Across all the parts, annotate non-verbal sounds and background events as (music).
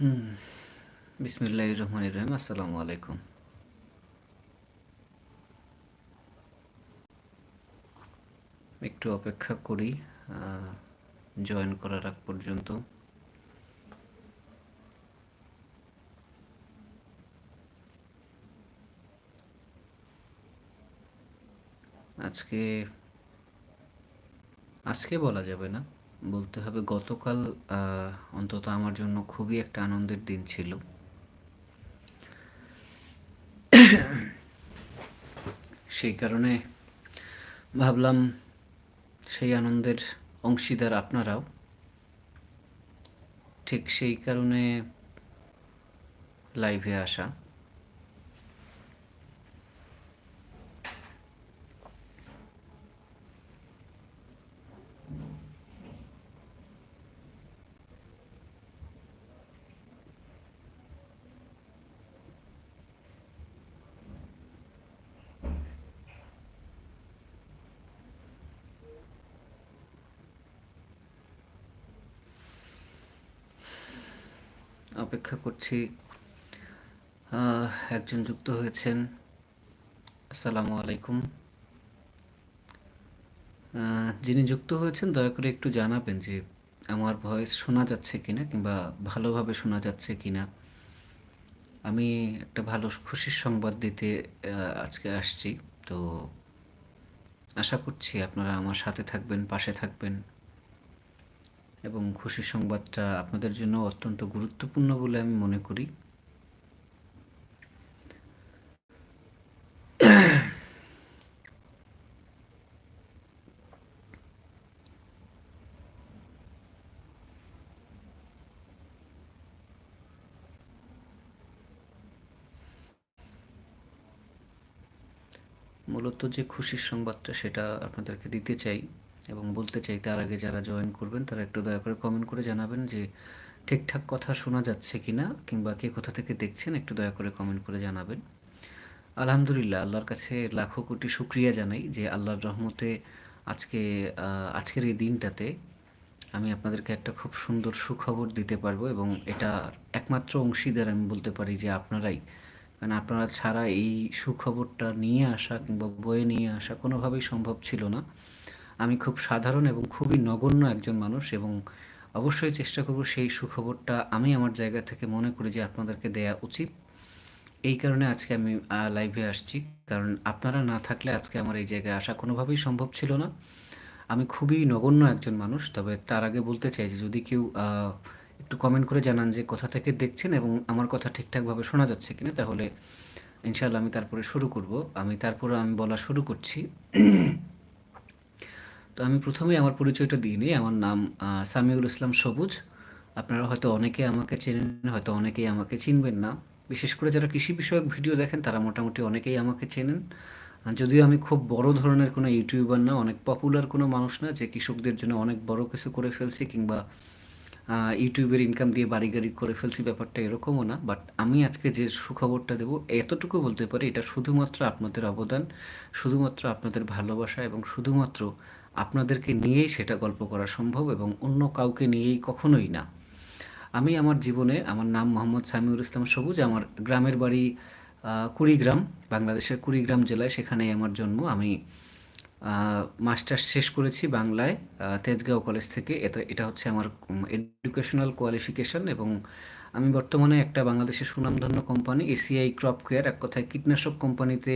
হুম। বিসমিল্লাহ রহমান রহিম, আসসালামু আলাইকুম। একটু অপেক্ষা করি জয়েন করার আগ পর্যন্ত। আজকে আজকে বলা যাবে না। বলতে হবে, গতকাল অন্তত আমার জন্য খুবই একটা আনন্দের দিন ছিল। সেই কারণে ভাবলাম সেই আনন্দের অংশীদার আপনারাও। ঠিক সেই কারণে লাইভে আসা। করছি একজন যুক্ত হয়েছেন। আসসালামু আলাইকুম। যিনি যুক্ত হয়েছেন, দয়া করে একটু জানাবেন যে আমার ভয়েস শোনা যাচ্ছে কিনা কিংবা ভালোভাবে শোনা যাচ্ছে কিনা। আমি একটা ভালো খুশির সংবাদ দিতে আজকে আসছি। তো আশা করছি আপনারা আমার সাথে থাকবেন, পাশে থাকবেন। এবং খুশি সংবাদটা আপনাদের জন্য অত্যন্ত গুরুত্বপূর্ণ বলে আমি মনে করি। মূলত যে খুশির সংবাদটা সেটা আপনাদেরকে দিতে চাই এবং বলতে চাই তার আগে যারা জয়েন করবেন তারা একটু দয়া করে কমেন্ট করে জানাবেন যে ঠিকঠাক কথা শোনা যাচ্ছে কি না কিংবা কে কোথা থেকে দেখছেন একটু দয়া করে কমেন্ট করে জানাবেন। আলহামদুলিল্লাহ আল্লাহর কাছে লাখো কোটি শুক্রিয়া জানাই যে আল্লাহর রহমতে আজকে আজকের এই দিনটাতে আমি আপনাদেরকে একটা খুব সুন্দর সুখবর দিতে পারব এবং এটা একমাত্র অংশীদার আমি বলতে পারি যে আপনারাই। কারণ আপনারা ছাড়া এই সুখবরটা নিয়ে আসা কিংবা বয়ে নিয়ে আসা কোনোভাবেই সম্ভব ছিল না। আমি খুব সাধারণ এবং খুবই নগণ্য একজন মানুষ এবং অবশ্যই চেষ্টা করব সেই সুখবরটা আমি আমার জায়গা থেকে মনে করি যে আপনাদেরকে দেয়া উচিত। এই কারণে আজকে আমি লাইভে আসছি। কারণ আপনারা না থাকলে আজকে আমার এই জায়গায় আসা কোনোভাবেই সম্ভব ছিল না। আমি খুবই নগণ্য একজন মানুষ, তবে তার আগে বলতে চাই যে যদি কেউ একটু কমেন্ট করে জানান যে কোথা থেকে দেখছেন এবং আমার কথা ঠিকঠাকভাবে শোনা যাচ্ছে কিনা, তাহলে ইনশাল্লাহ আমি তারপরে শুরু করব। আমি তারপরে আমি বলা শুরু করছি। তো আমি প্রথমেই আমার পরিচয়টা দিয়ে নিই। আমার নাম সামিউল ইসলাম সবুজ। আপনারা হয়তো অনেকে আমাকে চেনেন, হয়তো অনেকেই আমাকে চিনবেন না। বিশেষ করে যারা কৃষি বিষয়ক ভিডিও দেখেন, তারা মোটামুটি অনেকেই আমাকে চেনেন। যদিও আমি খুব বড় ধরনের কোনো ইউটিউবার না, অনেক পপুলার কোনো মানুষ না, যে কৃষকদের জন্য অনেক বড় কিছু করে ফেলছি কিংবা ইউটিউবের ইনকাম দিয়ে বাড়ি গাড়ি করে ফেলছি, ব্যাপারটা এরকমও না। বাট আমি আজকে যে সুখবরটা দেবো, এতটুকু বলতে পারি, এটা শুধুমাত্র আপনাদের অবদান, শুধুমাত্র আপনাদের ভালোবাসা এবং শুধুমাত্র আপনাদেরকে নিয়েই সেটা গল্প করা সম্ভব এবং অন্য কাউকে নিয়েই কখনোই না। আমি আমার জীবনে, আমার নাম মোহাম্মদ সামিউল ইসলাম সবুজ, আমার গ্রামের বাড়ি কুড়িগ্রাম, বাংলাদেশের কুড়িগ্রাম জেলায় সেখানেই আমার জন্ম। আমি মাস্টার্স শেষ করেছি বাংলায় তেজগাঁও কলেজ থেকে। এটা এটা হচ্ছে আমার এডুকেশনাল কোয়ালিফিকেশন এবং আমি বর্তমানে একটা বাংলাদেশের সুনামধন্য কোম্পানি এসিআই ক্রপ কেয়ার এক কথায় কীটনাশক কোম্পানিতে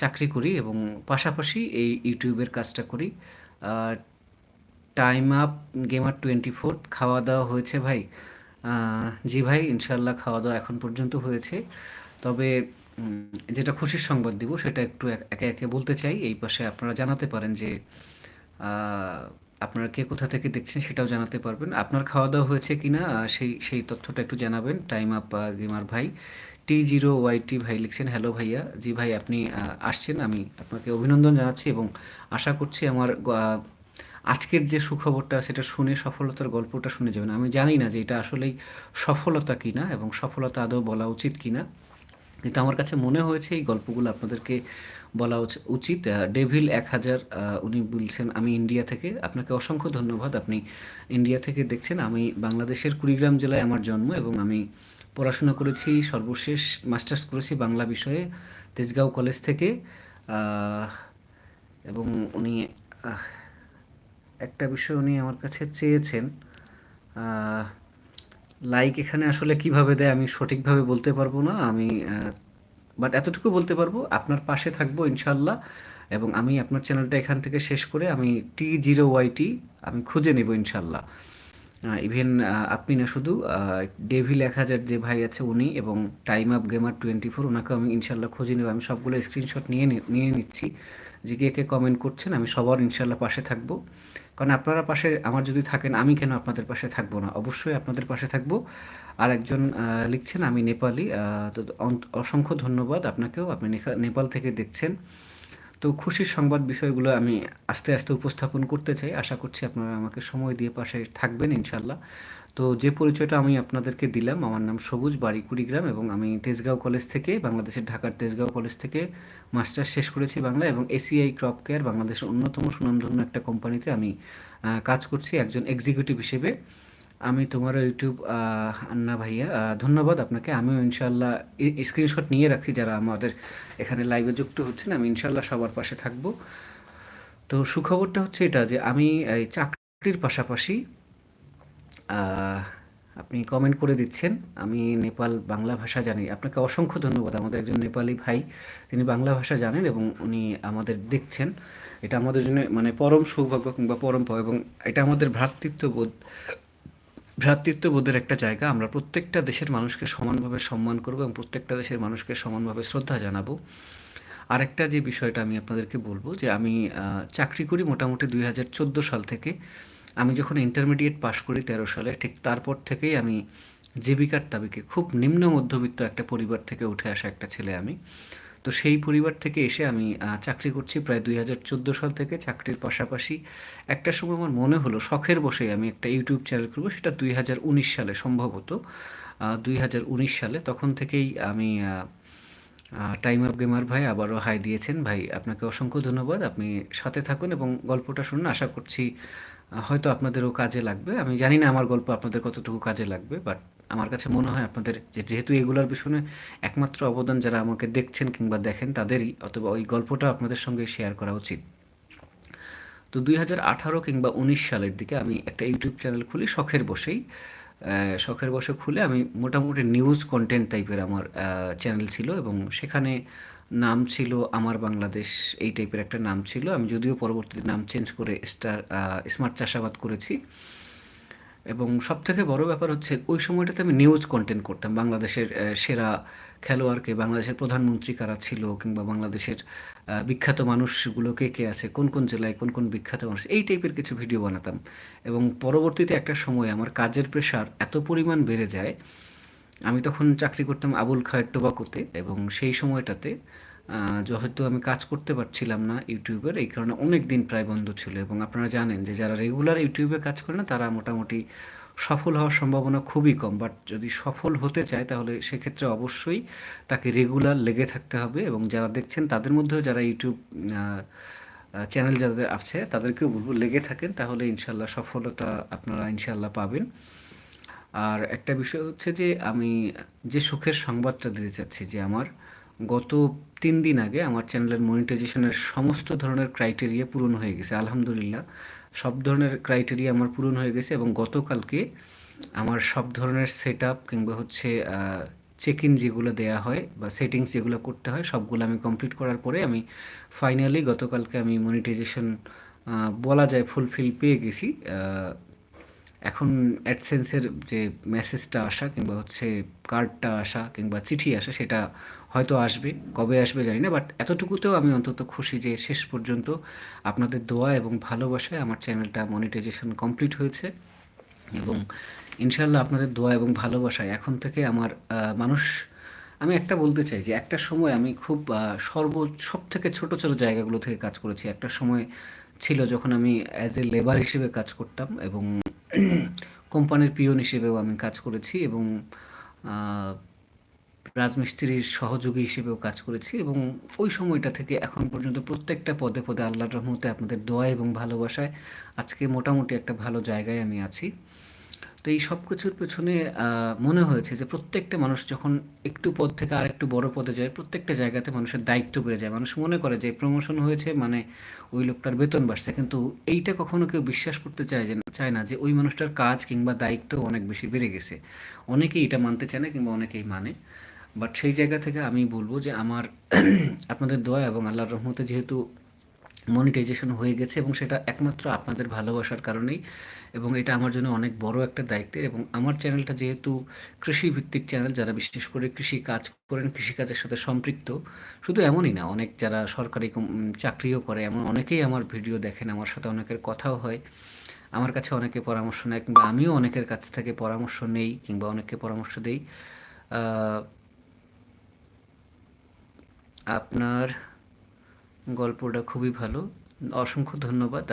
চাকরি করি এবং পাশাপাশি এই ইউটিউবের কাজটা করি। Time Up Gamer twenty fourth খাওয়া দাওয়া হয়েছে ভাই। জি ভাই ইনশাল্লাহ খাওয়া দাওয়া এখন পর্যন্ত হয়েছে। তবে যেটা খুশির সংবাদ দিব সেটা একটু একে একে বলতে চাই। এই পাশে আপনারা জানাতে পারেন যে আপনারা কে কোথা থেকে দেখছেন সেটাও জানাতে পারবেন। আপনার খাওয়া দাওয়া হয়েছে কি না সেই সেই তথ্যটা একটু জানাবেন। টাইম আপ গেমার ভাই। টি জিরো ওয়াই টি ভাই লিখছেন, হ্যালো ভাইয়া। জি ভাই, আপনি আসছেন। আমি আপনাকে অভিনন্দন জানাচ্ছি এবং আশা করছি আমার আজকের যে সুখবরটা সেটা শুনে সফলতার গল্পটা শুনে যাবেন। আমি জানি না যে এটা আসলেই সফলতা কিনা এবং সফলতা আদৌ বলা উচিত কিনা, কিন্তু আমার কাছে মনে হয়েছে এই গল্পগুলো আপনাদেরকে বলা উচ- উচিত। ডেভিল এক হাজার উনি বলছেন, আমি ইন্ডিয়া থেকে। আপনাকে অসংখ্য ধন্যবাদ। আপনি ইন্ডিয়া থেকে দেখছেন, আমি বাংলাদেশের কুড়িগ্রাম জেলায় আমার জন্ম এবং আমি পড়াশোনা করেছি, সর্বশেষ মাস্টার্স করেছি বাংলা বিষয়ে, তেজগাঁও কলেজ থেকে। এবং উনি একটা বিষয় উনি আমার কাছে চেয়েছেন লাইক এখানে আসলে কীভাবে দেয় আমি সঠিকভাবে বলতে পারব না, আমি বাট এতটুকু বলতে পারব, আপনার পাশে থাকব ইনশাল্লাহ এবং আমি আপনার চ্যানেলটা এখান থেকে শেষ করে আমি টি জিরো ওয়াইটি আমি খুঁজে নেব ইনশাল্লাহ ইভেন আপনি না, শুধু ডেভিল এক হাজার যে ভাই আছে উনি এবং Time Up Gamer twenty four ওনাকে আমি ইনশাল্লাহ খুঁজে নেব। আমি সবগুলো স্ক্রিনশট নিয়ে নিয়ে নিচ্ছি। যে কে কে কমেন্ট করছেন, আমি সবার ইনশাল্লাহ পাশে থাকব। কারণ আপনারা পাশে, আমার যদি থাকেন, আমি কেন আপনাদের পাশে থাকব না? অবশ্যই আপনাদের পাশে থাকব। আর একজন লিখছেন, আমি নেপালি তো অসংখ্য ধন্যবাদ আপনাকেও। আপনি নেপাল থেকে দেখছেন। তো খুশির সংবাদ বিষয়গুলো আমি আস্তে আস্তে উপস্থাপন করতে চাই। আশা করছি আপনারা আমাকে সময় দিয়ে পাশে থাকবেন ইনশাল্লাহ তো যে পরিচয়টা আমি আপনাদেরকে দিলাম, আমার নাম সবুজ, বাড়ি কুড়িগ্রাম এবং আমি তেজগাঁও কলেজ থেকে, বাংলাদেশের ঢাকার তেজগাঁও কলেজ থেকে মাস্টার্স শেষ করেছি বাংলা এবং এসিআই ক্রপ কেয়ার, বাংলাদেশের অন্যতম সুনামধন্য একটা কোম্পানিতে আমি কাজ করছি, একজন এক্সিকিউটিভ হিসেবে। আমি তোমার ইউটিউব আন্না ভাইয়া ধন্যবাদ আপনাকে। আমিও ইনশাল্লাহ স্ক্রিনশট নিয়ে রাখছি যারা আমাদের এখানে লাইভে যুক্ত হচ্ছেন। আমি ইনশাল্লাহ সবার পাশে থাকব। তো সুখবরটা হচ্ছে এটা যে আমি এই চাকরির পাশাপাশি আপনি কমেন্ট করে দিচ্ছেন। আমি নেপাল বাংলা ভাষা জানি। আপনাকে অসংখ্য ধন্যবাদ। আমাদের একজন নেপালি ভাই, তিনি বাংলা ভাষা জানেন এবং উনি আমাদের দেখছেন। এটা আমাদের জন্য মানে পরম সৌভাগ্য কিংবা পরম এবং এটা আমাদের ভ্রাতৃত্ববোধ। ভ্রাতৃত্ববোধের একটা জায়গা, আমরা প্রত্যেকটা দেশের মানুষকে সমানভাবে সম্মান করব এবং প্রত্যেকটা দেশের মানুষকে সমানভাবে শ্রদ্ধা জানাব। আরেকটা যে বিষয়টা আমি আপনাদেরকে বলব যে আমি চাকরি করি মোটামুটি দুই হাজার চোদ্দ সাল থেকে। আমি যখন ইন্টারমিডিয়েট পাশ করি তেরো সালে, ঠিক তারপর থেকেই আমি জীবিকার তাবিকে খুব নিম্ন মধ্যবিত্ত একটা পরিবার থেকে উঠে আসা একটা ছেলে আমি। তো সেই পরিবার থেকে এসে আমি চাকরি করছি প্রায় দুই হাজার চোদ্দ সাল থেকে। চাকরির পাশাপাশি একটা সময় আমার মনে হলো শখের বসেই আমি একটা ইউটিউব চ্যানেল করব সেটা দুই হাজার উনিশ সালে সম্ভবত দুই হাজার উনিশ সালে। তখন থেকেই আমি টাইম অফ গেমার ভাই আবারও হাই দিয়েছেন। ভাই, আপনাকে অসংখ্য ধন্যবাদ। আপনি সাথে থাকুন এবং গল্পটা শুনুন। আশা করছি হয়তো আপনাদেরও কাজে লাগবে। আমি জানি না আমার গল্প আপনাদের কতটুকু কাজে লাগবে বাট আমার কাছে মনে হয় আপনাদের যে যেহেতু এগুলোর পিছনে একমাত্র অবদান যারা আমাকে দেখছেন কিংবা দেখেন, তাদেরই অথবা ওই গল্পটা আপনাদের সঙ্গে শেয়ার করা উচিত। তো দুই হাজার আঠারো কিংবা উনিশ সালের দিকে আমি একটা ইউটিউব চ্যানেল খুলি, শখের বসেই। শখের বসে খুলে আমি মোটামুটি নিউজ কন্টেন্ট টাইপের আমার চ্যানেল ছিল এবং সেখানে নাম ছিল আমার বাংলাদেশ, এই টাইপের একটা নাম ছিল। আমি যদিও পরবর্তীতে নাম চেঞ্জ করে স্টার স্মার্ট চাষাবাদ করেছি। এবং সবথেকে বড় ব্যাপার হচ্ছে ওই সময়টাতে আমি নিউজ কন্টেন্ট করতাম। বাংলাদেশের সেরা খেলোয়াড়কে, বাংলাদেশের প্রধানমন্ত্রী কারা ছিল কিংবা বাংলাদেশের বিখ্যাত মানুষগুলো কে কে আছে, কোন কোন জেলায় কোন কোন বিখ্যাত মানুষ, এই টাইপের কিছু ভিডিও বানাতাম। এবং পরবর্তীতে একটা সময় আমার কাজের প্রেশার এত পরিমাণ বেড়ে যায়, আমি তখন চাকরি করতাম আবুল খায়ের টোবাকোতে এবং সেই সময়টাতে আহ, যেহেতু আমি কাজ করতে পারছিলাম না ইউটিউবের এই কারণে অনেক দিন প্রায় বন্ধ ছিল। এবং আপনারা জানেন যে যারা রেগুলার ইউটিউবে কাজ করে না তারা মোটামুটি সফল হওয়ার সম্ভাবনা খুবই কম। বাট যদি সফল হতে চায় তাহলে সেক্ষেত্রে অবশ্যই তাকে রেগুলার লেগে থাকতে হবে। এবং যারা দেখছেন তাদের মধ্যেও যারা ইউটিউব চ্যানেল যাদের আছে তাদেরকেও বলব লেগে থাকেন তাহলে ইনশাল্লাহ সফলতা আপনারা ইনশাল্লাহ পাবেন। আর একটা বিষয় হচ্ছে যে আমি যে সুখের সংবাদটা দিতে চাচ্ছি যে আমার গত তিন দিন আগে আমার চ্যানেলের মনিটাইজেশনের সমস্ত ধরনের ক্রাইটেরিয়া পূরণ হয়ে গেছে, আলহামদুলিল্লাহ। সব ধরনের ক্রাইটেরিয়া আমার পূরণ হয়ে গেছে এবং গতকালকে আমার সব ধরনের সেট আপ কিংবা হচ্ছে চেক ইন যেগুলো দেওয়া হয় বা সেটিংস যেগুলো করতে হয়, সবগুলো আমি কমপ্লিট করার পরে আমি ফাইনালি গতকালকে আমি মনিটাইজেশন বলা যায় ফুলফিল পেয়ে গেছি। এখন অ্যাডসেন্সের যে মেসেজটা আসা কিংবা হচ্ছে কার্ডটা আসা কিংবা চিঠি আসা, সেটা হয়তো আসবে, কবে আসবে জানি না বাট এতটুকুতেও আমি অন্তত খুশি যে শেষ পর্যন্ত আপনাদের দোয়া এবং ভালোবাসায় আমার চ্যানেলটা মনিটাইজেশন কমপ্লিট হয়েছে। এবং ইনশাল্লাহ আপনাদের দোয়া এবং ভালোবাসায় এখন থেকে আমার মানুষ, আমি একটা বলতে চাই যে একটা সময় আমি খুব সর্ব সব থেকে ছোট ছোট জায়গাগুলো থেকে কাজ করেছি। একটা সময় ছিল যখন আমি অ্যাজ এ লেবার হিসেবে কাজ করতাম এবং (clears throat) কোম্পানির পিয়ন হিসেবেও আমি কাজ করেছি এবং রাজমিস্ত্রির সহযোগী হিসেবেও কাজ করেছি এবং ওই সময়টা থেকে এখন পর্যন্ত প্রত্যেকটা পদে পদে আল্লাহর রহমতে আপনাদের দোয়া এবং ভালোবাসায় আজকে মোটামুটি একটা ভালো জায়গায় আমি আছি। তো এই সব কিছুর পেছনে মনে হয়েছে যে প্রত্যেকটা মানুষ যখন একটু পদ থেকে আর একটু বড় পদে যায়, প্রত্যেকটা জায়গাতে মানুষের দায়িত্ব বেড়ে যায়। মানুষ মনে করে যে প্রমোশন হয়েছে মানে ওই লোকটার বেতন বাড়ছে। কিন্তু এইটা কখনো কেউ বিশ্বাস করতে চায় যে, চায় না যে ওই মানুষটার কাজ কিংবা দায়িত্ব অনেক বেশি বেড়ে গেছে। অনেকেই এটা মানতে চায় না কিংবা অনেকেই মানে। বাট সেই জায়গা থেকে আমি বলব যে আমার (clears throat) আপনাদের দোয়া এবং আল্লাহর রহমতে যেহেতু মনিটাইজেশন হয়ে গেছে এবং সেটা একমাত্র আপনাদের ভালোবাসার কারণেই এবং এটা আমার জন্য অনেক বড় একটা দায়িত্বের এবং আমার চ্যানেলটা যেহেতু কৃষি ভিত্তিক চ্যানেল যারা বিশেষ করে কৃষি কাজ করেন কৃষিকাজের সাথে সম্পৃক্ত, শুধু এমনই না, অনেক যারা সরকারি চাকরিও করে, এমন অনেকেই আমার ভিডিও দেখেন, আমার সাথে অনেকের কথাও হয়। আমার কাছে অনেকে পরামর্শ নেয় কিংবা আমিও অনেকের কাছ থেকে পরামর্শ নেই কিংবা অনেককে পরামর্শ দেই। আপনার গল্পটা খুবই ভালো। অসংখ্য ধন্যবাদ।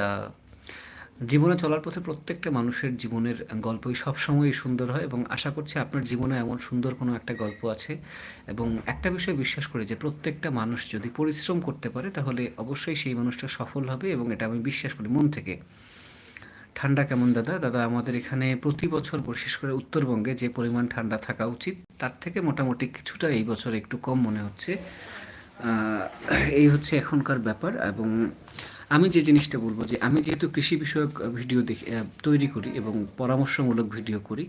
জীবনে চলার পথে প্রত্যেকটা মানুষের জীবনের গল্পই সবসময়ই সুন্দর হয় এবং আশা করছি আপনার জীবনে এমন সুন্দর কোনো একটা গল্প আছে। এবং একটা বিষয় বিশ্বাস করি যে প্রত্যেকটা মানুষ যদি পরিশ্রম করতে পারে তাহলে অবশ্যই সেই মানুষটা সফল হবে এবং এটা আমি বিশ্বাস করি মন থেকে। ঠান্ডা কেমন দাদা? দাদা, আমাদের এখানে প্রতি বছর বিশেষ করে উত্তরবঙ্গে যে পরিমাণ ঠান্ডা থাকা উচিত, তার থেকে মোটামুটি কিছুটা এই বছর একটু কম মনে হচ্ছে। এই হচ্ছে এখনকার ব্যাপার এবং আমি যে জিনিসটা বলব যে আমি যেহেতু কৃষি বিষয়ক ভিডিও তৈরি করি এবং পরামর্শমূলক ভিডিও করি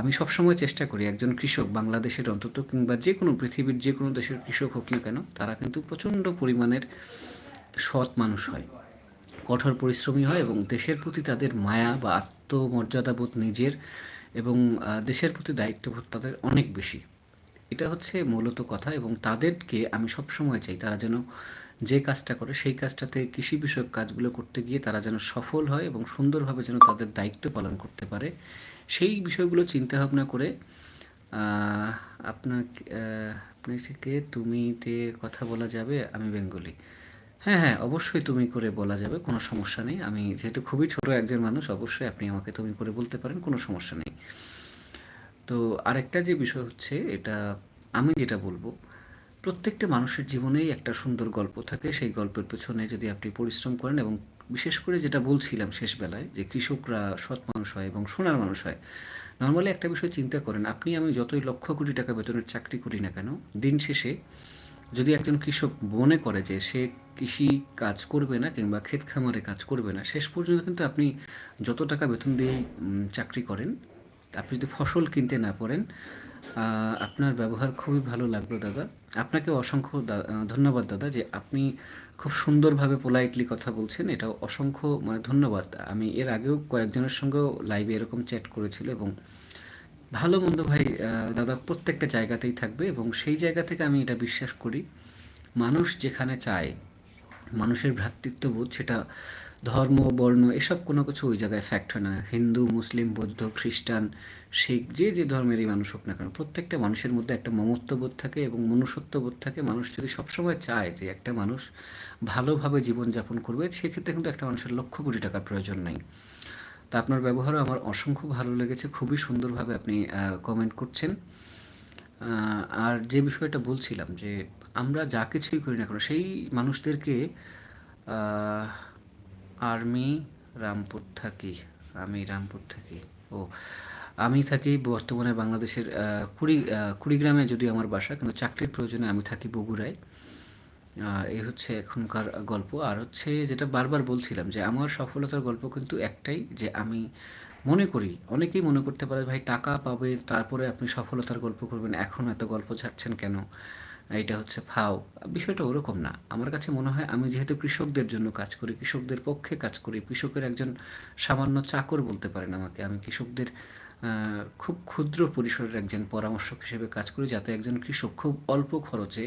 আমি সবসময় চেষ্টা করি একজন কৃষক বাংলাদেশের অন্তত কিংবা যে কোনো পৃথিবীর যে কোনো দেশের কৃষক হোক না কেন, তারা কিন্তু প্রচণ্ড পরিমাণের সৎ মানুষ হয়, কঠোর পরিশ্রমী হয় এবং দেশের প্রতি তাদের মায়া বা আত্মমর্যাদাবোধ নিজের এবং দেশের প্রতি দায়িত্ববোধ তাদের অনেক বেশি। এটা হচ্ছে মূলত কথা এবং তাদেরকে আমি সবসময় চাই তারা যেন যে কাজটা করে সেই কাজটাতে কৃষি বিষয়ক কাজগুলো করতে গিয়ে তারা যেন সফল হয় এবং সুন্দরভাবে যেন তাদের দায়িত্ব পালন করতে পারে। সেই বিষয়গুলো চিন্তা ভাবনা করে আপনাকে আপনাকে তুমিতে কথা বলা যাবে? আমি বেঙ্গলি। হ্যাঁ হ্যাঁ অবশ্যই তুমি করে বলা যাবে, কোনো সমস্যা নেই। আমি যেহেতু খুবই ছোট একজন মানুষ, অবশ্যই আপনি আমাকে তুমি করে বলতে পারেন, কোনো সমস্যা নেই। তো আরেকটা যে বিষয় হচ্ছে, এটা আমি যেটা বলব, প্রত্যেকটা মানুষের জীবনেই একটা সুন্দর গল্প থাকে। সেই গল্পের পেছনে যদি আপনি পরিশ্রম করেন এবং বিশেষ করে যেটা বলছিলাম শেষ বেলায় যে কৃষকরা সৎ মানুষ হয় এবং সোনার মানুষ হয়, নর্মালি একটা বিষয় চিন্তা করেন, আপনি আমি যতই লক্ষ কোটি টাকা বেতনের চাকরি করি না কেন, দিন শেষে যদি একজন কৃষক মনে করে যে সে কৃষি কাজ করবে না কিংবা ক্ষেত খামারে কাজ করবে না, শেষ পর্যন্ত কিন্তু আপনি যত টাকা বেতন দিয়ে চাকরি করেন আপনি যদি ফসল কিনতে না পারেন আপনার ব্যবহার খুবই ভালো লাগল দাদা। আপনাকে অসংখ্য ধন্যবাদ দাদা যে আপনি খুব সুন্দরভাবে পোলাইটলি কথা বলছেন। এটা অসংখ্য মানে ধন্যবাদ। আমি এর আগেও কয়েকজনের সঙ্গেও লাইভে এরকম চ্যাট করেছিল এবং ভালো মন্দ ভাই দাদা প্রত্যেকটা জায়গাতেই থাকবে এবং সেই জায়গা থেকে আমি এটা বিশ্বাস করি। মানুষ যেখানে চায়, মানুষের ভ্রাতৃত্ববোধ সেটা ধর্ম, বর্ণ এসব কোনো কিছু ওই জায়গায় ফ্যাক্ট হয় না। হিন্দু, মুসলিম, বৌদ্ধ, খ্রিস্টান, শিখ, যে যে ধর্মেরই মানুষ হোক না কেন, প্রত্যেকটা মানুষের মধ্যে একটা মমত্ববোধ থাকে এবং মনুষ্যত্ববোধ থাকে। মানুষ যদি সবসময় চায় যে একটা মানুষ ভালোভাবে জীবনযাপন করবে, সেক্ষেত্রে কিন্তু একটা মানুষের লক্ষ কোটি টাকার প্রয়োজন নেই। তা আপনার ব্যবহারও আমার অসংখ্য ভালো লেগেছে। খুবই সুন্দরভাবে আপনি কমেন্ট করছেন। আর যে বিষয়টা বলছিলাম যে আমরা যা কিছুই করি না কেন, সেই মানুষদেরকে আর্মি রামপুর থাকি, আমি রামপুর থাকি। ও, আমি থাকি বর্তমানে বাংলাদেশের কুড়ি কুড়িগ্রামে যদি আমার বাসা, কিন্তু চাকরির প্রয়োজনে আমি থাকি বগুড়ায়। এই হচ্ছে এখনকার গল্প। আর হচ্ছে যেটা বারবার বলছিলাম যে আমার সফলতার গল্প কিন্তু একটাই যে আমি মনে করি, অনেকেই মনে করতে পারে, ভাই, টাকা পাবে, তারপরে আপনি সফলতার গল্প করবেন, এখন এত গল্প ছাড়ছেন কেন? এটা হচ্ছে ফাও। বিষয়টা ওরকম না। আমার কাছে মনে হয় আমি যেহেতু কৃষকদের জন্য কাজ করি, কৃষকদের পক্ষে কাজ করি, কৃষকের একজন সামান্য চাকর বলতে পারেন আমাকে। আমি কৃষকদের খুব ক্ষুদ্র পরিসরের একজন পরামর্শক হিসেবে কাজ করি, যাতে একজন কৃষক খুব অল্প খরচে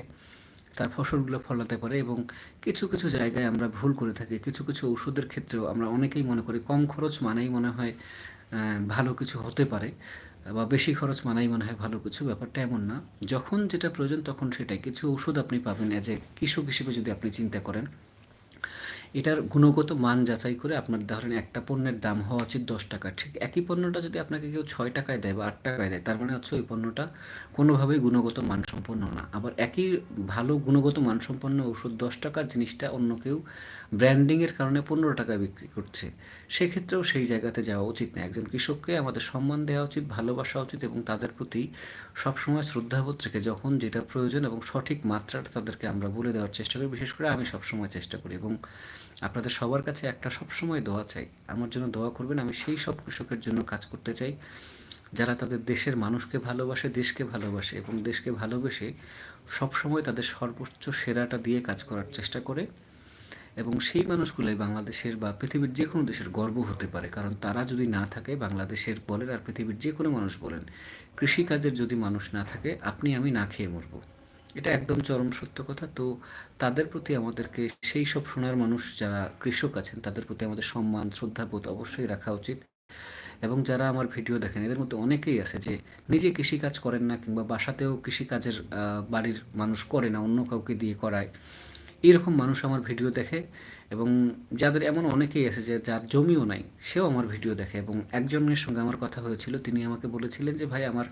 তার ফসলগুলো ফলাতে পারে এবং কিছু কিছু জায়গায় আমরা ভুল করে থাকি। কিছু কিছু ওষুধের ক্ষেত্রেও আমরা অনেকেই মনে করি কম খরচ মানেই মনে হয় ভালো কিছু হতে পারে। বা বেশি খরচ মানাই মনে হয় ভালো কিছু, ব্যাপারটা এমন না। যখন যেটা প্রয়োজন তখন সেটাই। কিছু ওষুধ আপনি পাবেন অ্যাজ এ কৃষক হিসেবে যদি আপনি চিন্তা করেন। এটার গুণগত মান যাচাই করে আপনার ধরেন একটা পণ্যের দাম হওয়া উচিত দশ টাকা। ঠিক একই পণ্যটা যদি আপনাকে কেউ ছয় টাকায় দেয় বা আট টাকায় দেয়, তার মানে হচ্ছে ওই পণ্যটা কোনোভাবেই গুণগত মানসম্পন্ন না। আবার একই ভালো গুণগত মানসম্পন্ন ওষুধ দশ টাকার জিনিসটা অন্য কেউ ব্র্যান্ডিংয়ের কারণে পনেরো টাকায় বিক্রি করছে। সেক্ষেত্রেও সেই জায়গাতে যাওয়া উচিত না। একজন কৃষককে আমাদের সম্মান দেওয়া উচিত, ভালোবাসা উচিত এবং তাদের প্রতি সবসময় শ্রদ্ধাবোধ রেখে যখন যেটা প্রয়োজন এবং সঠিক মাত্রাটা তাদেরকে আমরা বলে দেওয়ার চেষ্টা করি, বিশেষ করে আমি সবসময় চেষ্টা করি এবং আপনাদের সবার কাছে একটা সবসময় দোয়া চাই। আমার জন্য দোয়া করবেন, আমি সেই সব কৃষকের জন্য কাজ করতে চাই যারা তাদের দেশের মানুষকে ভালোবাসে, দেশকে ভালোবাসে এবং দেশকে ভালোবেসে সবসময় তাদের সর্বোচ্চ সেরাটা দিয়ে কাজ করার চেষ্টা করে। এবং সেই মানুষগুলোই বাংলাদেশের বা পৃথিবীর যে কোনো দেশের গর্ব হতে পারে। কারণ তারা যদি না থাকে, বাংলাদেশের বলেন আর পৃথিবীর যে কোনো মানুষ বলেন, কৃষিকাজের যদি মানুষ না থাকে, আপনি আমি না খেয়ে মরবো। এটা একদম চরম সত্য কথা। তো তাদের প্রতি আমাদেরকে সেই সব সোনার মানুষ যারা কৃষক আছেন, তাদের প্রতি আমাদের সম্মান, শ্রদ্ধাবোধ অবশ্যই রাখা উচিত। এবং যারা আমার ভিডিও দেখেন, এদের মধ্যে অনেকেই আছে যে নিজে কৃষিকাজ করেন না কিংবা বাসাতেও কৃষিকাজের বাড়ির মানুষ করে না, অন্য কাউকে দিয়ে করায়। এরকম মানুষ আমার ভিডিও দেখে এবং যাদের এমন অনেকেই আছে যে যার জমিও নাই, সেও আমার ভিডিও দেখে এবং একজনের সঙ্গে আমার কথা হয়েছিল, তিনি আমাকে বলেছিলেন যে, ভাই, আমার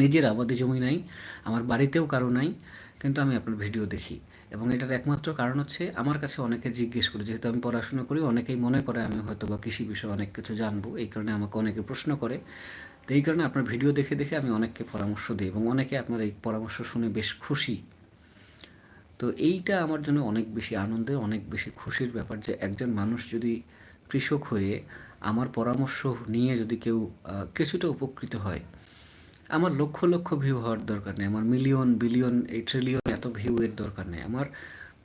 নিজের আবাদি জমি নাই, আমার বাড়িতেও কারও নাই, কিন্তু আমি আপনার ভিডিও দেখি। এবং এটার একমাত্র কারণ হচ্ছে, আমার কাছে অনেকে জিজ্ঞেস করে, যেহেতু আমি পড়াশোনা করি, অনেকেই মনে করে আমি হয়তো বা কৃষি বিষয়ে অনেক কিছু জানব, এই কারণে আমাকে অনেকে প্রশ্ন করে। তো এই কারণে আপনার ভিডিও দেখে দেখে আমি অনেককে পরামর্শ দিই এবং অনেকে আপনার এই পরামর্শ শুনে বেশ খুশি। তো এইটা আমার জন্য অনেক বেশি আনন্দের, অনেক বেশি খুশির ব্যাপার যে একজন মানুষ যদি কৃষক হয়ে আমার পরামর্শ নিয়ে যদি কেউ কিছুটা উপকৃত হয়, আমার লক্ষ লক্ষ ভিউ হওয়ার দরকার নেই, আমার মিলিয়ন বিলিয়ন এই ট্রিলিয়ন এত ভিউ এর দরকার নেই। আমার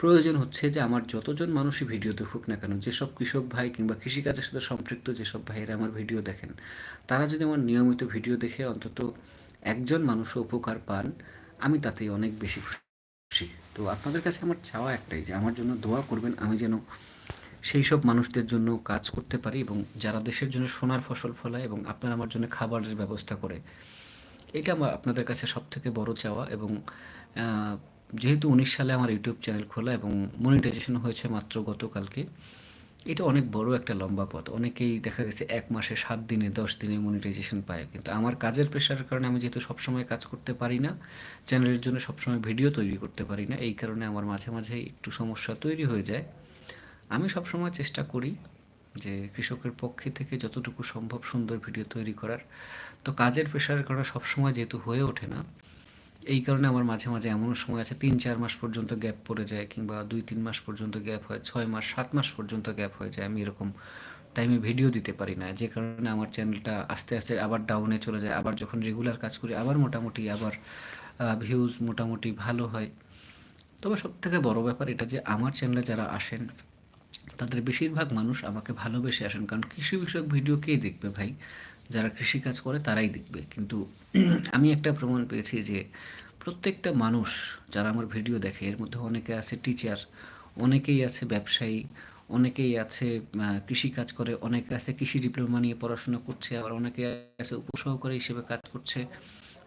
প্রয়োজন হচ্ছে যে আমার যতজন মানুষই ভিডিও দেখুক না কেন, যেসব কৃষক ভাই কিংবা কৃষিকাজের সাথে সম্পৃক্ত যেসব ভাইয়েরা আমার ভিডিও দেখেন, তারা যদি আমার নিয়মিত ভিডিও দেখে অন্তত একজন মানুষও উপকার পান, আমি তাতেই অনেক বেশি খুশি। তো আপনাদের কাছে আমার চাওয়া একটাই যে আমার জন্য দোয়া করবেন, আমি যেন সেই সব মানুষদের জন্য কাজ করতে পারি এবং যারা দেশের জন্য সোনার ফসল ফলায় এবং আপনারা আমার জন্য খাবারের ব্যবস্থা করে। এটা আমার আপনাদের কাছে সব থেকে বড় চাওয়া এবং যেহেতু উনিশ সালে আমার ইউটিউব চ্যানেল খোলা এবং মনিটাইজেশন হয়েছে মাত্র গতকালকে এটা অনেক বড় একটা লম্বা পথ। অনেকেই দেখা গেছে এক মাসে সাত দিনে, দশ দিনে মনিটাইজেশন পায়। কিন্তু আমার কাজের প্রেশারের কারণে আমি যেহেতু সবসময় কাজ করতে পারি না চ্যানেলের জন্য সবসময় ভিডিও তৈরি করতে পারি না, এই কারণে আমার মাঝে মাঝে একটু সমস্যা তৈরি হয়ে যায়। আমি সবসময় চেষ্টা করি যে কৃষকের পক্ষে থেকে যতটুকু সম্ভব সুন্দর ভিডিও তৈরি করার। তো কাজের প্রেশারের কারণে সবসময় যেহেতু হয়ে ওঠে না এই কারণে আমার মাঝে মাঝে এমন সময় আছে, তিন, চার মাস পর্যন্ত গ্যাপ পড়ে যায় কিংবা দুই, তিন মাস পর্যন্ত গ্যাপ হয়, ছয় মাস, সাত মাস পর্যন্ত গ্যাপ হয়ে যায়। আমি এরকম টাইমে ভিডিও দিতে পারি না। যে কারণে আমার চ্যানেলটা আস্তে আস্তে আবার ডাউনে চলে যায়। আবার যখন রেগুলার কাজ করি, আবার মোটামুটি, আবার ভিউজ মোটামুটি ভালো হয়। তবে সব থেকে বড় ব্যাপার এটা যে আমার চ্যানেলে যারা আসেন, তাদের বেশিরভাগ মানুষ আমাকে ভালোবেসে আসেন। কারণ কৃষি বিষয়ক ভিডিও কে দেখবে ভাই? যারা কৃষিকাজ করে তারাই দেখবে। কিন্তু আমি একটা প্রমাণ পেয়েছি যে প্রত্যেকটা মানুষ যারা আমার ভিডিও দেখে, এর মধ্যে অনেকে আছে টিচার অনেকেই আছে ব্যবসায়ী, অনেকেই আছে কৃষিকাজ করে, অনেকে আছে কৃষি ডিপ্লোমা নিয়ে পড়াশোনা করছে, আবার অনেকে আছে উপসহকারী হিসেবে কাজ করছে।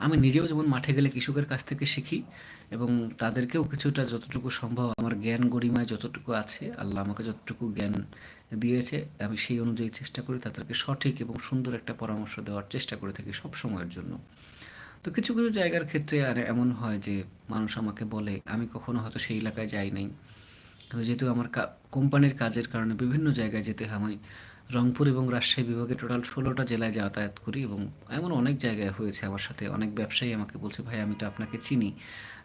আমি নিজেও যেমন মাঠে গেলে কৃষকের কাছ থেকে শিখি এবং তাদেরকেও কিছুটা যতটুকু সম্ভব, আমার জ্ঞান গরিমায় যতটুকু আছে, আল্লাহ আমাকে যতটুকু জ্ঞান দিয়েছে, আমি সেই অনুযায়ী চেষ্টা করি তাদেরকে সঠিক এবং সুন্দর একটা পরামর্শ দেওয়ার চেষ্টা করে থাকি সব সময়ের জন্য। তো কিছু কিছু জায়গার ক্ষেত্রে আর এমন হয় যে মানুষ আমাকে বলে, আমি কখনো হয়তো সেই এলাকায় যাই নাই। কিন্তু যেহেতু আমার কোম্পানির কাজের কারণে বিভিন্ন জায়গায় যেতে হয়, আমি রংপুর এবং রাজশাহী বিভাগে টোটাল ষোলোটা জেলায় যাতায়াত করি এবং এমন অনেক জায়গায় হয়েছে আমার সাথে। অনেক ব্যবসায়ী আমাকে বলছে, ভাই, আমি তো আপনাকে চিনি,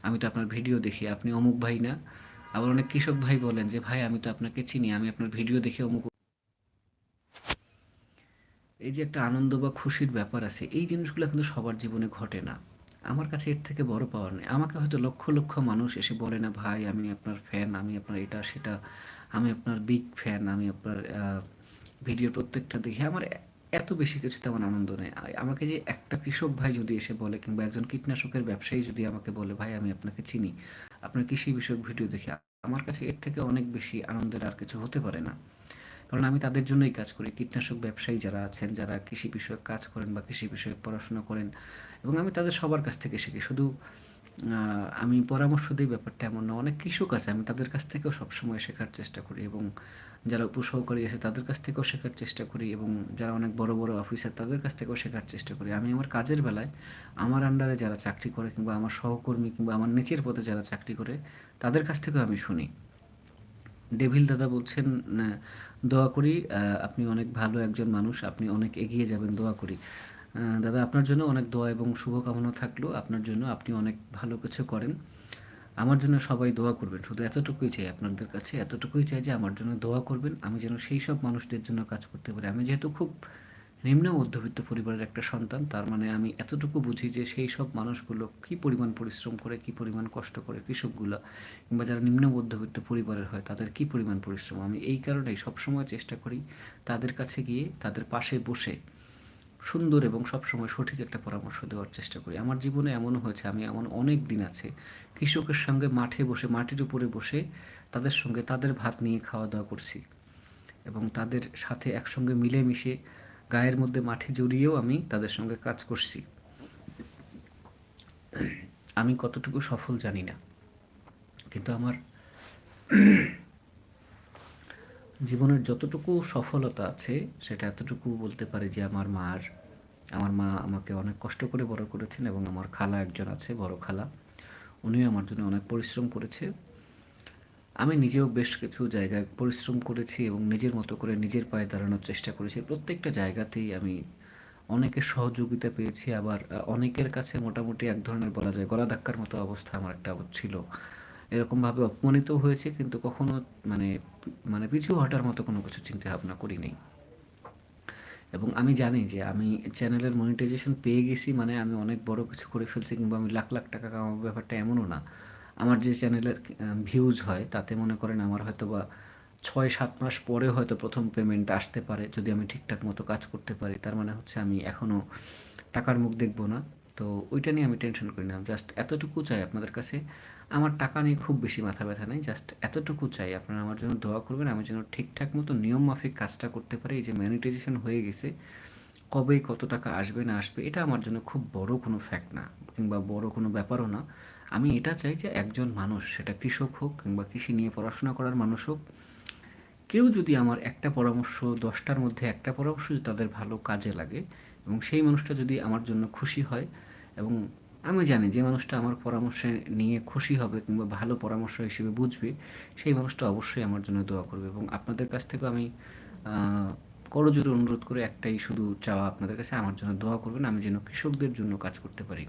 আমি তো আপনার ভিডিও দেখি, আপনি অমুক ভাই না? আবার অনেক কৃষক ভাই বলেন যে, ভাই, আমি তো আপনাকে চিনি, আমি আপনার ভিডিও দেখে অমুক এই যে একটা আনন্দ বা খুশির ব্যাপার আছে, এই জিনিসগুলো কিন্তু সবার জীবনে ঘটে না। আমার কাছে এর থেকে বড় পাওয়ার নেই। আমাকে হয়তো লক্ষ লক্ষ মানুষ এসে বলে না, ভাই, আমি আপনার ফ্যান আমি আপনার এটা, সেটা, আমি আপনার বিগ ফ্যান আমি আপনার ভিডিওর প্রত্যেকটা দেখে। আমার এত বেশি কিছু তেমন আনন্দ নেই। আমাকে যে একটা কৃষক ভাই যদি এসে বলে, কিংবা একজন কীটনাশকের ব্যবসায়ী যদি আমাকে বলে, ভাই, আমি আপনাকে চিনি আপনার কৃষি বিষয়ক ভিডিও দেখে আমার কাছে এর থেকে অনেক বেশি আনন্দের আর কিছু হতে পারে না। কারণ আমি তাদের জন্যই কাজ করি, কীটনাশক ব্যবসায়ী যারা আছেন, যারা কৃষি বিষয়ক কাজ করেন বা কৃষি বিষয়ক পড়াশোনা করেন এবং আমি তাদের সবার কাছ থেকে শিখি। শুধু আমি পরামর্শ দিই ব্যাপারটা এমন না, অনেক কৃষক আছে, আমি তাদের কাছ থেকেও সবসময় শেখার চেষ্টা করি এবং যারা উপসহকারী আছে, তাদের কাছ থেকেও শেখার চেষ্টা করি এবং যারা অনেক বড় বড় অফিসার তাদের কাছ থেকেও শেখার চেষ্টা করি। আমি আমার কাজের বেলায় আমার আন্ডারে যারা চাকরি করে কিংবা আমার সহকর্মী কিংবা আমার নিচের পদে যারা চাকরি করে, তাদের কাছ থেকেও আমি শুনি। ডেভিল দাদা বলছেন দোয়া করি আপনি অনেক ভালো একজন মানুষ, আপনি অনেক এগিয়ে যাবেন, দোয়া করি। দাদা, আপনার জন্য অনেক দোয়া এবং শুভকামনা থাকল। আপনার জন্য আপনি অনেক ভালো কিছু করেন। আমার জন্য সবাই দোয়া করবেন। শুধু এতটুকুই চাই আপনাদের কাছে, এতটুকুই চাই যে আমার জন্য দোয়া করবেন। আমি যেন সেই সব মানুষদের জন্য কাজ করতে পারি। আমি যেহেতু খুব নিম্ন মধ্যবিত্ত পরিবারের একটা সন্তান, তার মানে আমি এতটুকু বুঝি যে সেই সব মানুষগুলো কী পরিমাণ পরিশ্রম করে, কী পরিমাণ কষ্ট করে, কৃষকগুলো কিংবা যারা নিম্ন মধ্যবিত্ত পরিবারের হয়, তাদের কী পরিমাণ পরিশ্রম? আমি এই কারণেই সবসময় চেষ্টা করি তাদের কাছে গিয়ে, তাদের পাশে বসে সুন্দর এবং সবসময় সঠিক একটা পরামর্শ দেওয়ার চেষ্টা করি। আমার জীবনে এমনও হয়েছে, আমি এমন অনেক দিন আছে, কৃষকের সঙ্গে মাঠে বসে, মাটির উপরে বসে তাদের সঙ্গে তাদের ভাত নিয়ে খাওয়া দাওয়া করছি এবং তাদের সাথে একসঙ্গে মিলেমিশে গায়ের মধ্যে মাঠে জড়িয়েও আমি তাদের সঙ্গে কাজ করছি। আমি কতটুকু সফল জানি না, কিন্তু আমার জীবনের যতটুকু সফলতা আছে, সেটা এতটুকু বলতে পারি যে আমার মার, আমার মা আমাকে অনেক কষ্ট করে বড় করেছেন এবং আমার খালা একজন আছে, বড় খালা। উনিও আমার জন্য অনেক পরিশ্রম করেছে। আমি নিজেও বেশ কিছু জায়গায় পরিশ্রম করেছি এবং নিজের মতো করে নিজের পায়ে দাঁড়ানোর চেষ্টা করেছি। প্রত্যেকটা জায়গাতেই আমি অনেকের সহযোগিতা পেয়েছি। আবার অনেকের কাছে মোটামুটি এক ধরনের বলা যায় গলা ধাক্কার মতো অবস্থা আমার একটা ছিল। এরকমভাবে অপমানিত হয়েছে, কিন্তু কখনো মানে মানে পিছু হটার মতো কোনো কিছু চিন্তা ভাবনা করি নাই এবং আমি জানি যে আমি চ্যানেলের মনিটাইজেশন পেয়ে গেছি মানে আমি অনেক বড় কিছু করে ফেলছি কিংবা আমি লাখ লাখ টাকা কামাবো ব্যাপারটা এমনও না। আমার যে চ্যানেলের ভিউজ হয়, তাতে মনে করেন আমার হয়তো বা ছয় সাত মাস পরে হয়তো প্রথম পেমেন্ট আসতে পারে, যদি আমি ঠিকঠাক মতো কাজ করতে পারি। তার মানে হচ্ছে আমি এখনও টাকার মুখ দেখব না। তো ওইটা নিয়ে আমি টেনশন করি না। জাস্ট এতটুকু চাই আপনাদের কাছে। আমার টাকা নিয়ে খুব বেশি মাথা ব্যথা নেই। জাস্ট এতটুকু চাই। আপনারা আমার জন্য দোয়া করবেন। আমি যেন ঠিকঠাক মতো নিয়ম মাফিক কাজটা করতে পারি। এই যে ম্যানিটাইজেশন হয়ে গেছে, কবে কত টাকা আসবে, না আসবে, এটা আমার জন্য খুব বড় কোনো ফ্যাক্ট না, কিংবা বড় কোনো ব্যাপারও না। আমি এটা চাই যে একজন মানুষ, সেটা কৃষক হোক, কিংবা কৃষি নিয়ে পড়াশোনা করার মানুষ হোক, কেউ যদি আমার একটা পরামর্শ, দশটার মধ্যে একটা পরামর্শ তাদের ভালো কাজে লাগে, এবং সেই মানুষটা যদি আমার জন্য খুশি হয় এবং আমি জানি যে মানুষটা আমার পরামর্শে নিয়ে খুশি হবে কিংবা ভালো পরামর্শ হিসেবে বুঝবে, সেই মানুষটা অবশ্যই আমার জন্য দোয়া করবে এবং আপনাদের কাছ থেকেও আমি করজোরে অনুরোধ করে একটাই শুধু চাওয়া আপনাদের কাছে, আমার জন্য দোয়া করবেন, আমি যেন কৃষকদের জন্য কাজ করতে পারি।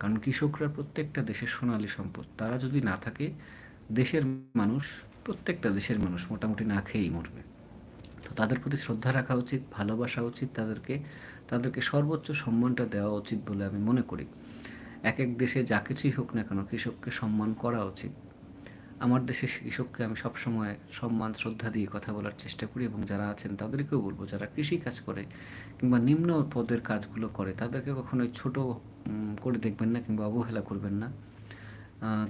কারণ কৃষকরা প্রত্যেকটা দেশের সোনালী সম্পদ, তারা যদি না থাকে, দেশের মানুষ, প্রত্যেকটা দেশের মানুষ মোটামুটি না খেয়েই মরবে। তো তাদের প্রতি শ্রদ্ধা রাখা উচিত, ভালোবাসা উচিত তাদেরকে তাদেরকে সর্বোচ্চ সম্মানটা দেওয়া উচিত বলে আমি মনে করি। এক এক দেশে যা কিছুই হোক না কেন কৃষককে সম্মান করা উচিত। আমার দেশের কৃষককে আমি সবসময় সম্মান, শ্রদ্ধা দিয়ে কথা বলার চেষ্টা করি এবং যারা আছেন তাদেরকেও বলব, যারা কৃষি কাজ করে কিংবা নিম্ন পদের কাজগুলো করে, তাদেরকে কখনোই ছোট করে দেখবেন না কিংবা অবহেলা করবেন না।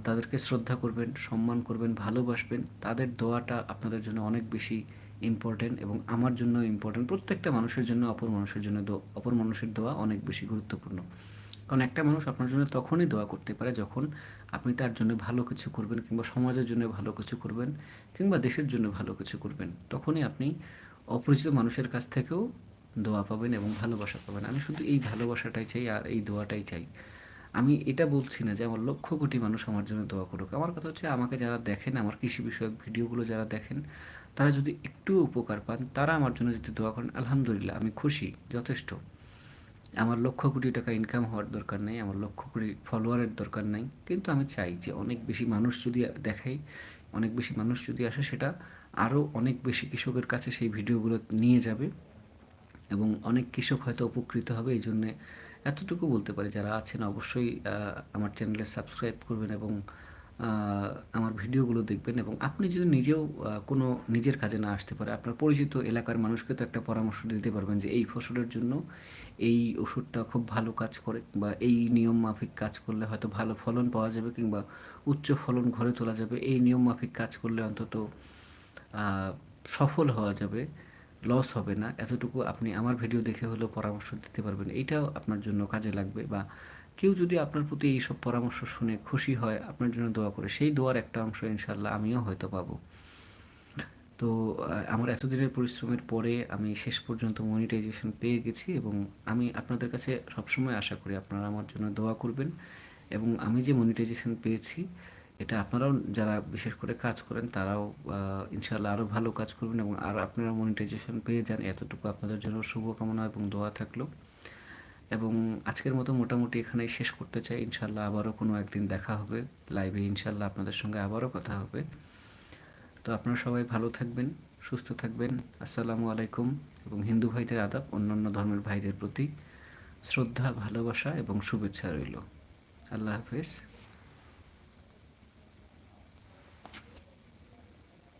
তাদেরকে শ্রদ্ধা করবেন, সম্মান করবেন, ভালোবাসবেন। তাদের দোয়াটা আপনাদের জন্য অনেক বেশি ইম্পর্টেন্ট এবং আমার জন্য ইম্পর্টেন্ট প্রত্যেকটা মানুষের জন্য, অপর মানুষের জন্য অপর মানুষের দোয়া অনেক বেশি গুরুত্বপূর্ণ। কারণ একটা মানুষ আপনার জন্য তখনই দোয়া করতে পারে যখন আপনি তার জন্য ভালো কিছু করবেন কিংবা সমাজের জন্য ভালো কিছু করবেন কিংবা দেশের জন্য ভালো কিছু করবেন। তখনই আপনি অপরিচিত মানুষের কাছ থেকেও দোয়া পাবেন এবং ভালোবাসা পাবেন। আমি শুধু এই ভালোবাসাটাই চাই আর এই দোয়াটাই চাই। আমি এটা বলছি না যে আমার লক্ষ কোটি মানুষ আমার জন্য দোয়া করুক। আমার কথা হচ্ছে আমাকে যারা দেখেন, আমার কৃষি বিষয়ক ভিডিওগুলো যারা দেখেন তারা যদি একটু উপকার পান, তারা আমার জন্য যদি দোয়া করেন, আলহামদুলিল্লাহ, আমি খুশি, যথেষ্ট। আমার লক্ষ কোটি টাকা ইনকাম হওয়ার দরকার নেই, আমার লক্ষ কোটি ফলোয়ারের দরকার নেই। কিন্তু আমি চাই যে অনেক বেশি মানুষ যদি দেখাই, অনেক বেশি মানুষ যদি আসে, সেটা আরও অনেক বেশি কৃষকের কাছে সেই ভিডিওগুলো নিয়ে যাবে এবং অনেক কৃষক হয়তো উপকৃত হবে। এই জন্যে এতটুকু বলতে পারি। যারা আছেন, অবশ্যই আমার চ্যানেলে সাবস্ক্রাইব করবেন এবং আমার ভিডিওগুলো দেখবেন এবং আপনি যদি নিজেও কোনো নিজের কাজে না আসতে পারে, আপনার পরিচিত এলাকার মানুষকে তো একটা পরামর্শ দিতে পারবেন যে এই ফসলের জন্য এই ওষুধটা খুব ভালো কাজ করে বা এই নিয়ম মাফিক কাজ করলে হয়তো ভালো ফলন পাওয়া যাবে কিংবা উচ্চ ফলন ঘরে তোলা যাবে। এই নিয়ম মাফিক কাজ করলে অন্তত সফল হওয়া যাবে, লস হবে না। এতটুকু আপনি আমার ভিডিও দেখে হলেও পরামর্শ দিতে পারবেন। এইটাও আপনার জন্য কাজে লাগবে বা কেউ যদি আপনার প্রতি এইসব পরামর্শ শুনে খুশি হয়, আপনার জন্য দোয়া করে, সেই দোয়ার একটা অংশ ইনশাল্লাহ আমিও হয়তো পাবো। তো আমার এতদিনের পরিশ্রমের পরে আমি শেষ পর্যন্ত মনিটাইজেশন পেয়ে গেছি এবং আমি আপনাদের কাছে সবসময় আশা করি আপনারা আমার জন্য দোয়া করবেন এবং আমি যে মনিটাইজেশন পেয়েছি, এটা আপনারাও যারা বিশেষ করে কাজ করেন, তারাও ইনশাল্লাহ আরও ভালো কাজ করবেন এবং আর আপনারা মনিটাইজেশন পেয়ে যান। এতটুকু আপনাদের জন্য শুভকামনা এবং দোয়া থাকল। এবং আজকের মতো মোটামুটি এখানেই শেষ করতে চাই। ইনশাল্লাহ আবারও কোনো একদিন দেখা হবে লাইভে ইনশাল্লাহ আপনাদের সঙ্গে আবারও কথা হবে। তো আপনারা সবাই ভালো থাকবেন, সুস্থ থাকবেন। আসসালামু আলাইকুম এবং হিন্দু ভাইদের আদাব, অন্যান্য ধর্মের ভাইদের প্রতি শ্রদ্ধা, ভালোবাসা এবং শুভেচ্ছা রইল। আল্লাহ হাফেজ।